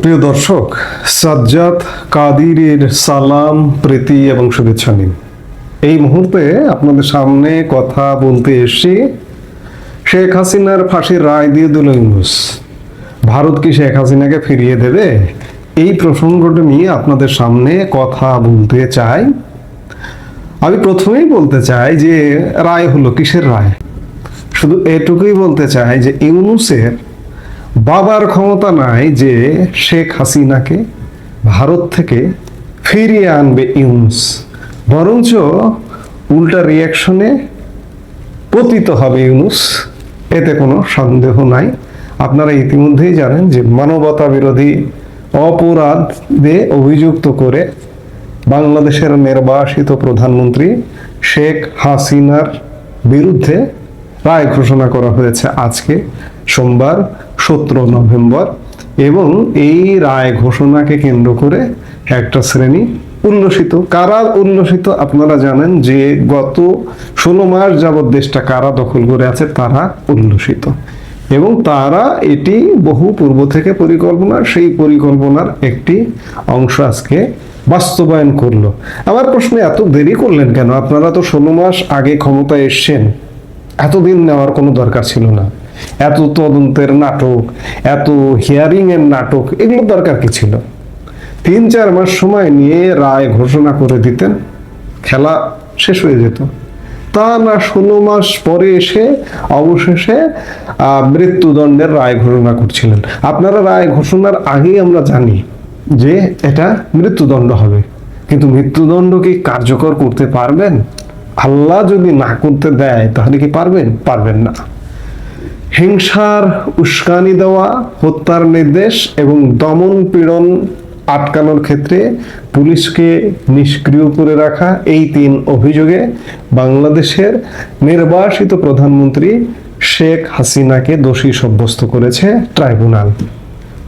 প্রিয় দর্শক, সাজ্জাদ কাদিরের সালাম, প্রীতি এবং শুভেচ্ছা নিন। এই মুহূর্তে আপনাদের সামনে কথা বলতে এসেছি শেখ হাসিনার ফাঁসির রায় দিয়ে দিল ইউনুস ভারত কি শেখ হাসিনাকে ফিরিয়ে দেবে? এই প্রসঙ্গটা নিয়ে আপনাদের সামনে কথা বলতে চাই। আমি প্রথমেই বলতে চাই যে রায় হলো কিসের রায়? শুধু এটুকুই বলতে চাই যে ইউনুসের বাবার ক্ষমতা নাই যে শেখ হাসিনাকে ভারত থেকে ফিরিয়ে আনবে ইউনুস। বরঞ্চ উল্টা রিয়াকশনে পতিত হবে ইউনুস। এতে কোনো সন্দেহ নাই। আপনারা ইতিমধ্যেই জানেন যে মানবতা বিরোধী অপরাধে অভিযুক্ত করে বাংলাদেশের নির্বাসিত প্রধানমন্ত্রী শেখ হাসিনার বিরুদ্ধে রায় ঘোষণা করা হয়েছে আজকে সোমবার। সতেরো নভেম্বর এবং এই রায় ঘোষণাকে কেন্দ্র করে একটা শ্রেণি উল্লসিত কারা উল্লসিত আপনারা জানেন যে গত ষোলো মাস যাবৎ দেশটা কারা দখল করে আছে তারা উল্লসিত এবং তারা এটি বহু পূর্ব থেকে পরিকল্পনা সেই পরিকল্পনার একটি অংশ আজকে বাস্তবায়ন করল। আমার প্রশ্নে এত দেরি করলেন কেন? আপনারা তো ষোলো মাস আগে ক্ষমতায় এসছেন। এতদিন নেওয়ার কোনো দরকার ছিল না। এত তদন্তের নাটক, এত হিয়ারিং এর নাটক, এগুলো দরকার কি ছিল? তিন, চার মাস সময় নিয়ে রায় ঘোষণা করে দিতেন, খেলা শেষ হয়ে যেত। তা না, ষোলো মাস পরে এসে অবশেষে মৃত্যুদণ্ডের রায় ঘোষণা করছিলেন। আপনারা রায় ঘোষণার আগেই আমরা জানি যে এটা মৃত্যুদণ্ড হবে। কিন্তু মৃত্যুদণ্ড কি কার্যকর করতে পারবেন? আল্লাহ যদি না করতে দেয়, তাহলে কি পারবেন? পারবেন না। হিংসার উস্কানি দেওয়া, হত্যার নির্দেশ এবং দমন পীড়ন আটকানোর ক্ষেত্রে পুলিশকে নিষ্ক্রিয় করে রাখা এই তিন অভিযোগে বাংলাদেশের নির্বাসিত প্রধানমন্ত্রী শেখ হাসিনাকে দোষী সাব্যস্ত করেছে ট্রাইব্যুনাল।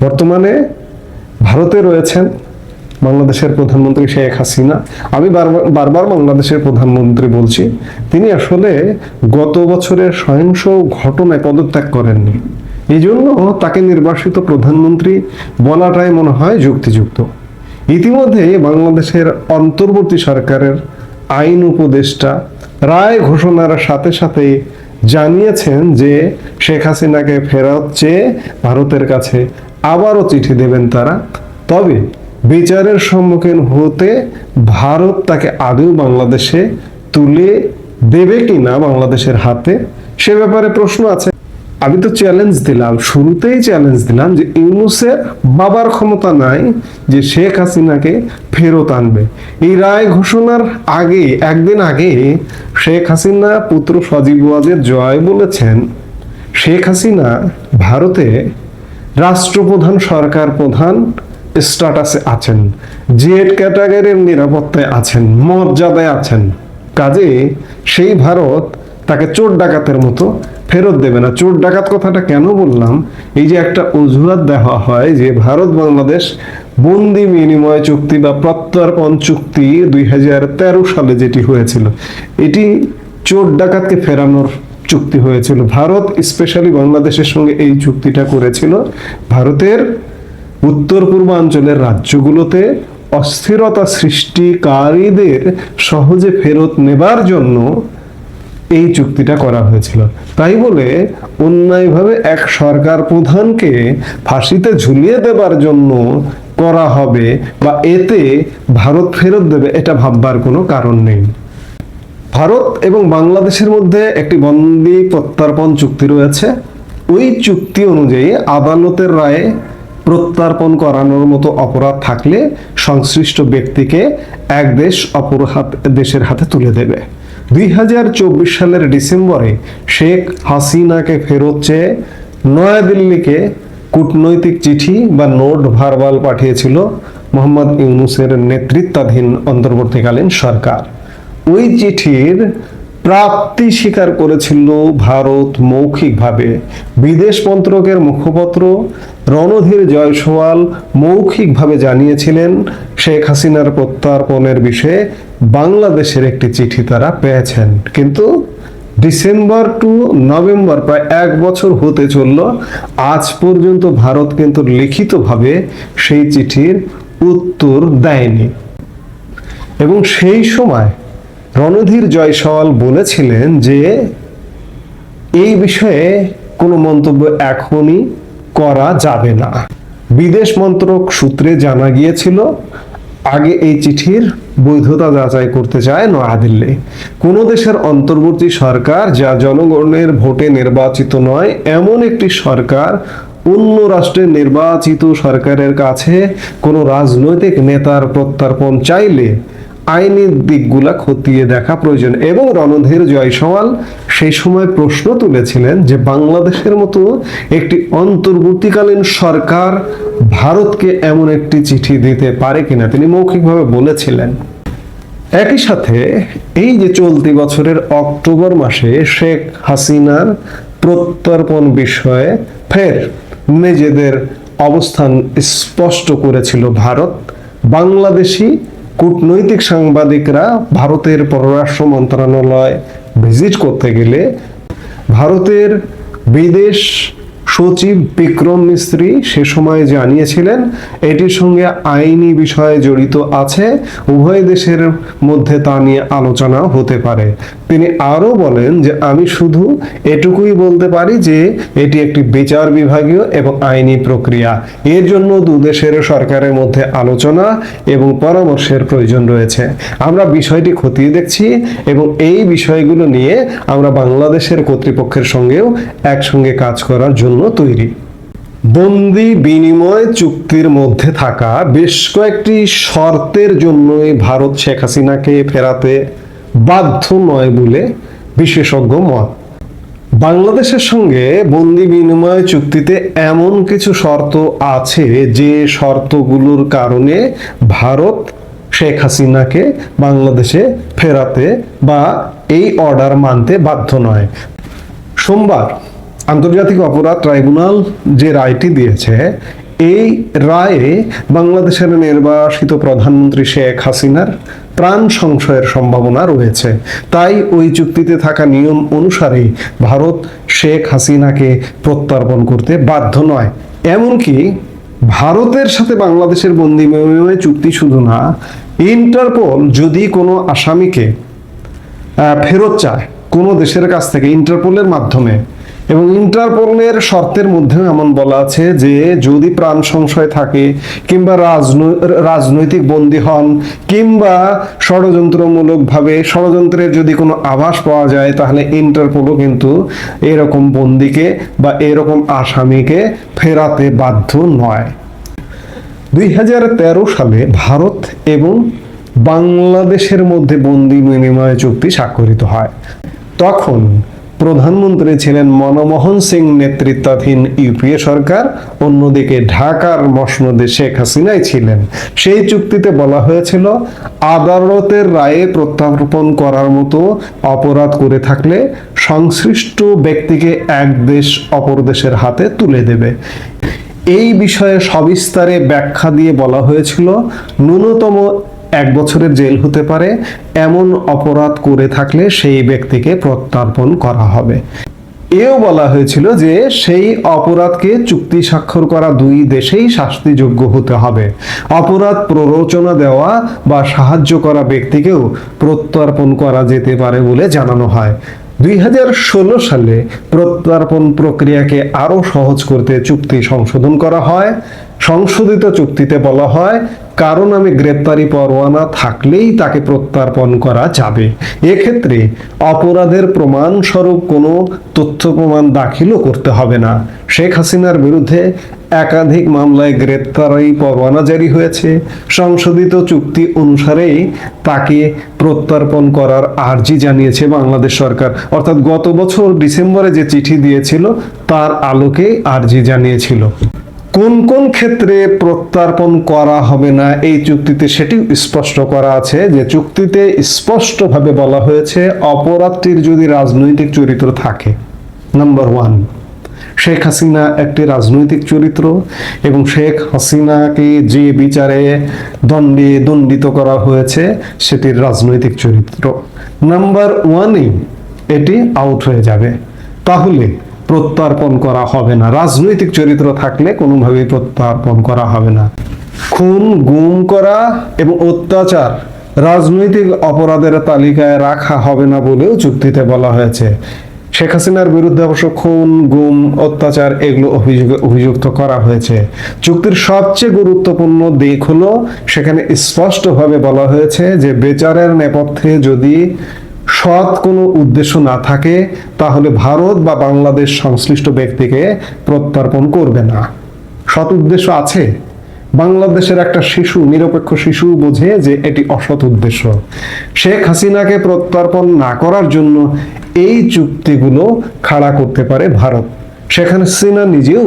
বর্তমানে ভারতে রয়েছেন বাংলাদেশের প্রধানমন্ত্রী শেখ হাসিনা। আমি বারবার বারবার বাংলাদেশের প্রধানমন্ত্রী বলছি, তিনি আসলে গত বছরের সহিংস ঘটনায় পদত্যাগ করেননি। এই জন্য তাকে নির্বাসিত প্রধানমন্ত্রী বলাটাই মনে হয় যুক্তিযুক্ত। ইতিমধ্যে বাংলাদেশের অন্তর্বর্তী সরকারের আইন উপদেষ্টা রায় ঘোষণার সাথে সাথে জানিয়েছেন যে শেখ হাসিনাকে ফেরত চেয়ে ভারতের কাছে আবারও চিঠি দেবেন তারা। তবে বিচারের সম্মুখীন হতে ভারত তাকে আদৌ বাংলাদেশে তুলে দেবে কিনা বাংলাদেশের হাতে, সে ব্যাপারে প্রশ্ন আছে। আমি তো চ্যালেঞ্জ দিলাম, শুরুতেই চ্যালেঞ্জ দিলাম যে ইউনুসের বাবার ক্ষমতা নাই যে শেখ হাসিনাকে ফেরত আনবে। এই রায় ঘোষণার আগে, একদিন আগে শেখ হাসিনা পুত্র সজীব ওয়াজের জয় বলেছেন, শেখ হাসিনা ভারতে রাষ্ট্রপ্রধান, সরকার প্রধান স্ট্যাটাসে আছেন, জেড ক্যাটাগরির নিরাপত্তায় আছেন, মর্যাদায় আছেন। কাজে সেই ভারত তাকে চোর ডাকাতের মতো ফেরত দেবে না। চোর ডাকাত কথাটা কেন বললাম? এই যে একটা অজুহাত দেওয়া হয় যে ভারত বাংলাদেশ বন্দি বিনিময় চুক্তি বা প্রত্যর্পণ চুক্তি দুই হাজার তেরো সালে যেটি হয়েছিল, এটি চোর ডাকাতকে ফেরানোর চুক্তি হয়েছিল। ভারত, স্পেশালি বাংলাদেশের সঙ্গে এই চুক্তিটা করেছিল। ভারতের উত্তর পূর্বাঞ্চলের রাজ্যগুলোতে অস্থিরতা সৃষ্টিকারীদের সহজে ফেরত নেবার জন্য এই চুক্তিটা করা হয়েছিল। তাই বলে অন্যায়ভাবে এক সরকার প্রধানকে ফাঁসিতে ঝুলিয়ে দেবার জন্য করা হবে বা এতে ভারত ফেরত দেবে, এটা ভাববার কোনো কারণ নেই। ভারত এবং বাংলাদেশের মধ্যে একটি বন্দি প্রত্যার্পণ চুক্তি রয়েছে। ওই চুক্তি অনুযায়ী আদালতের রায়ে প্রত্যার্পণ করানোর মতো অপরাধ থাকলে সংশ্লিষ্ট ব্যক্তিকে এক দেশ অপর হাত দেশের হাতে তুলে দেবে। দুই হাজার চব্বিশ সালের ডিসেম্বরে শেখ হাসিনাকে ফেরত চেয়ে নয়াদিল্লিকে কূটনৈতিক চিঠি বা নোট ভারবাল পাঠিয়েছিল মোহাম্মদ ইউনুসের নেতৃত্বাধীন অন্তর্বর্তীকালীন সরকার। ওই চিঠির প্রাপ্তি স্বীকার করেছিল ভারত মৌখিকভাবে। বিদেশ মন্ত্রকের মুখপত্র রণধীর জয়সওয়াল মৌখিকভাবে জানিয়েছিলেন, শেখ হাসিনার প্রত্যার্পণের বিষয়ে বাংলাদেশের একটি চিঠি তারা পেয়েছেন। কিন্তু ডিসেম্বর টু নভেম্বর প্রায় এক বছর হতে চলল, আজ পর্যন্ত ভারত কিন্তু লিখিতভাবে সেই চিঠির উত্তর দেয়নি। এবং সেই সময় রণধীর জয়সওয়াল বলেছিলেন যে, এই বিষয়ে কোনো মন্তব্য এখনই করা যাবে না। বিদেশ মন্ত্রক সূত্রে জানা গিয়েছিল, আগে এই চিঠির বৈধতা যাচাই করতে চায় নয়াদিল্লি। কোনো দেশের অন্তর্বর্তী সরকার যা জনগণের ভোটে নির্বাচিত নয়, এমন একটি সরকার অন্য রাষ্ট্রের নির্বাচিত সরকারের কাছে কোনো রাজনৈতিক নেতার প্রত্যার্পণ চাইলে আইনি দিকগুলা খতিয়ে দেখা প্রয়োজন। এবং রণধীর জয়সওয়াল সেই সময় প্রশ্ন তুলেছিলেন যে বাংলাদেশের মতো একটি অন্তর্বর্তীকালীন সরকার ভারতকে এমন একটি চিঠি দিতে পারে কিনা তিনি মৌখিকভাবে বলেছিলেন। একই সাথে এই যে চলতি বছরের অক্টোবর মাসে শেখ হাসিনার প্রত্যর্পণ বিষয়ে ফের নিজেদের অবস্থান স্পষ্ট করেছিল ভারত। বাংলাদেশি কূটনৈতিক সাংবাদিকরা ভারতের পররাষ্ট্র মন্ত্রণালয় ভিজিট করতে গেলে ভারতের বিদেশ সচিব বিক্রম মিস্ত্রি সে সময় জানিয়েছিলেন, এটির সঙ্গে আইনি বিষয়ে জড়িত আছে, উভয় দেশের মধ্যে তা নিয়ে আলোচনা হতে পারে। তিনি আরও বলেন যে, আমি শুধু এটুকুই বলতে পারি যে, এটি একটি বিচার বিভাগীয় এবং আইনি প্রক্রিয়া। এর জন্য দু দেশের সরকারের মধ্যে আলোচনা এবং পরামর্শের প্রয়োজন রয়েছে। আমরা বিষয়টি খতিয়ে দেখছি এবং এই বিষয়গুলো নিয়ে আমরা বাংলাদেশের কর্তৃপক্ষের সঙ্গেও একসঙ্গে কাজ করার জন্য তৈরি। বন্দি বিনিময় চুক্তির মধ্যে থাকা বেশ কয়েকটি শর্তের জন্যই ভারত শেখ হাসিনাকে ফেরাতে বাধ্য নয় বলে বিশেষজ্ঞ মত। বাংলাদেশের সঙ্গে বন্দি বিনিময় চুক্তিতে এমন কিছু শর্ত আছে যে শর্তগুলোর কারণে ভারত শেখ হাসিনাকে বাংলাদেশে ফেরাতে বা এই অর্ডার মানতে বাধ্য নয়। সোমবার আন্তর্জাতিক অপরাধ ট্রাইব্যুনাল যে রায়টি দিয়েছে, এই রায়ে বাংলাদেশের নির্বাসিত প্রধানমন্ত্রী শেখ হাসিনার প্রাণ সংশয়ের সম্ভাবনা রয়েছে। তাই ওই চুক্তিতে থাকা নিয়ম অনুসারেই ভারত শেখ হাসিনাকে প্রত্যর্পণ করতে বাধ্য নয়। এমনকি ভারতের সাথে বাংলাদেশের বন্দি বিনিময় চুক্তি শুধু না, ইন্টারপোল যদি কোনো আসামিকে ফেরত চায়, কোনো দেশের কাছ থেকে ইন্টারপোলের মাধ্যমে এবং ইন্টারপোলের শর্তের মধ্যেও এমন বলা আছে যে, যদি প্রাণ সংশয় থাকে কিংবা রাজনৈ- রাজনৈতিক বন্দী হন কিংবা ষড়যন্ত্রমূলকভাবে, ষড়যন্ত্রের যদি কোনো আভাস পাওয়া যায়, তাহলে ইন্টারপোলও কিন্তু এরকম বন্দিকে বা এরকম আসামিকে ফেরাতে বাধ্য নয়। দুই সালে ভারত এবং বাংলাদেশের মধ্যে বন্দি বিনিময় চুক্তি স্বাক্ষরিত হয়। তখন প্রধানমন্ত্রী ছিলেন মনমোহন সিং নেতৃত্বাধীন ইউপিএ সরকার, অন্যদিকে ঢাকার মসনদে শেখ হাসিনাই ছিলেন। সেই চুক্তিতে বলা হয়েছিল, আদালতের রায়ে প্রত্যার্পণ করার মতো অপরাধ করে থাকলে সংশ্লিষ্ট ব্যক্তিকে এক দেশ অপর দেশের হাতে তুলে দেবে। এই বিষয়ে সবিস্তারে ব্যাখ্যা দিয়ে বলা হয়েছিল, ন্যূনতম এক বছরের জেল হতে পারে, এমন অপরাধ করে থাকলে সেই ব্যক্তিকে প্রত্যর্পণ করা হবে। এও বলা হয়েছিল যে সেই অপরাধকে চুক্তি স্বাক্ষর করা দুই দেশেই শাস্তিযোগ্য হতে হবে। অপরাধ প্ররোচনা দেওয়া বা সাহায্য করা ব্যক্তিকেও প্রত্যর্পণ করা যেতে পারে বলে জানানো হয়। দুই হাজার ষোলো সালে প্রত্যর্পণ প্রক্রিয়াকে আরও সহজ করতে চুক্তি সংশোধন করা হয়। সংশোধিত চুক্তিতে বলা হয়, কারণ আমি গ্রেপ্তারি পরোয়ানা থাকলেই তাকে প্রত্যর্পণ করা যাবে। এক্ষেত্রে অপরাধের প্রমাণস্বরূপ কোনো তথ্য প্রমাণ দাখিলও করতে হবে না। শেখ হাসিনার বিরুদ্ধে একাধিক মামলায় গ্রেপ্তারি পরোয়ানা জারি হয়েছে। সংশোধিত চুক্তি অনুসারেই তাকে প্রত্যর্পণ করার আর্জি জানিয়েছে বাংলাদেশ সরকার। অর্থাৎ গত বছর ডিসেম্বরে যে চিঠি দিয়েছিল, তার আলোকে আর্জি জানিয়েছিল। কোন কোন ক্ষেত্রে প্রত্যর্পণ করা হবে না এই চুক্তিতে সেটি স্পষ্ট করা আছে যে চুক্তিতে স্পষ্টভাবে বলা হয়েছে অপরাধটির যদি রাজনৈতিক চরিত্র থাকে। নাম্বার ওয়ান শেখ হাসিনা একটি রাজনৈতিক চরিত্র এবং শেখ হাসিনাকে যে বিচারে দণ্ডে দণ্ডিত করা হয়েছে সেটির রাজনৈতিক চরিত্র। নাম্বার ওয়ানে এটি আউট হয়ে যাবে। তাহলে প্রত্যার্পণ করা হবে না। রাজনৈতিক চরিত্র থাকলে কোনোভাবেই প্রত্যার্পণ করা হবে না। খুন, গুম করা এবং অত্যাচার রাজনৈতিক অপরাধের তালিকায় রাখা হবে না বলেও চুক্তিতে বলা হয়েছে। শেখ হাসিনার বিরুদ্ধে অবশ্য খুন, গুম, অত্যাচার এগুলো অভিযুক্ত করা হয়েছে। চুক্তির সবচেয়ে গুরুত্বপূর্ণ দিক হলো, সেখানে স্পষ্টভাবে বলা হয়েছে যে, বেচারের নেপথ্যে যদি সৎ কোনো উদ্দেশ্য না থাকে, তাহলে ভারত বা বাংলাদেশ সংশ্লিষ্ট ব্যক্তিকে প্রত্যর্পণ করবে না। সৎ উদ্দেশ্য আছে। বাংলাদেশের একটা শিশু, নিরপেক্ষ শিশু বোঝে যে এটি অসৎ উদ্দেশ্য। শেখ হাসিনাকে প্রত্যর্পণ না করার জন্য এই চুক্তিগুলো খাড়া করতে পারে ভারত। শেখ হাসিনা নিজেও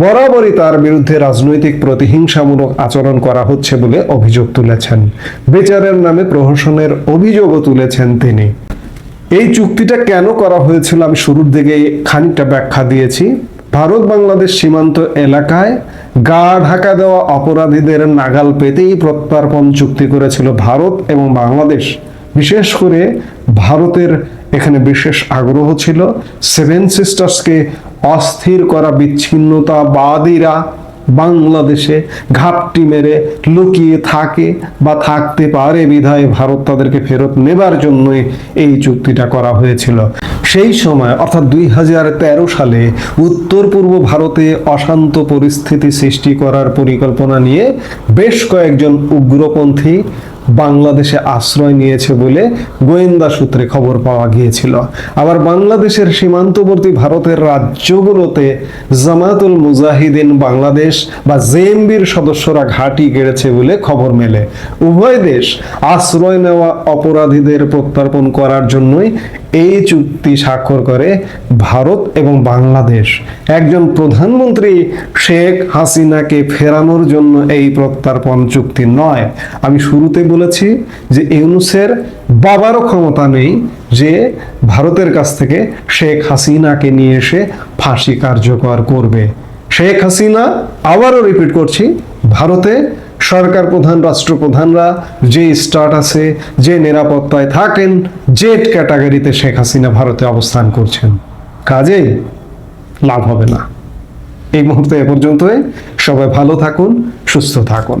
বরাবরই তার বিরুদ্ধে রাজনৈতিক প্রতিহিংসামূলক আচরণ করা হচ্ছে বলে অভিযোগ তুলেছেন। বিচারের নামে প্রহসনের অভিযোগও তুলেছেন তিনি। এই চুক্তিটা কেন করা হয়েছিল আমি শুরুর দিকে খানিকটা ব্যাখ্যা দিয়েছি। ভারত বাংলাদেশ সীমান্ত এলাকায় গা ঢাকা দেওয়া অপরাধীদের নাগাল পেতেই প্রত্যর্পণ চুক্তি করেছিল ভারত এবং বাংলাদেশ। বিশেষ করে ভারতের এখানে বিশেষ আগ্রহ ছিল। সেভেন সিস্টার্সকে অস্থির করা বিচ্ছিন্নতাবাদীরা বাংলাদেশে ঘাপটি মেরে লুকিয়ে থাকে বা থাকতে পারে বিধায় ভারত তাদেরকে ফেরত নেবার জন্যই এই চুক্তিটা করা হয়েছিল। সেই সময়, অর্থাৎ দুই হাজার তেরো সালে উত্তর পূর্ব ভারতে অশান্ত পরিস্থিতি সৃষ্টি করার পরিকল্পনা নিয়ে বেশ কয়েকজন উগ্রপন্থী বাংলাদেশে আশ্রয় নিয়েছে বলে গোয়েন্দা সূত্রে খবর পাওয়া গিয়েছিল। আবার বাংলাদেশের সীমান্তবর্তী ভারতের রাজ্যগুলোতে জামাতুল মুজাহিদিন বাংলাদেশ বা জেএমবির সদস্যরা ঘাঁটি গেড়েছে বলে খবর মেলে। উভয় দেশ আশ্রয় নেওয়া অপরাধীদের প্রত্যর্পণ করার জন্যই এই চুক্তি স্বাক্ষর করে ভারত এবং বাংলাদেশ। একজন প্রধানমন্ত্রী শেখ হাসিনাকে ফেরানোর জন্য এই প্রত্যর্পণ চুক্তি নয়। আমি শুরুতে বলেছি যে ইউনুসের বাবারও ক্ষমতা নেই যে ভারতের কাছ থেকে শেখ হাসিনাকে নিয়ে এসে ফাঁসি কার্যকর করবে। শেখ হাসিনা আবারও রিপিট করছি, ভারতে সরকার প্রধান, রাষ্ট্রপ্রধানরা যে স্টাটাসে যে নিরাপত্তায় থাকেন জেট ক্যাটাগরিতে শেখ হাসিনা ভারতে অবস্থান করছেন। কাজেই লাভ হবে না। এই মুহূর্তে এ পর্যন্তই। সবাই ভালো থাকুন, সুস্থ থাকুন।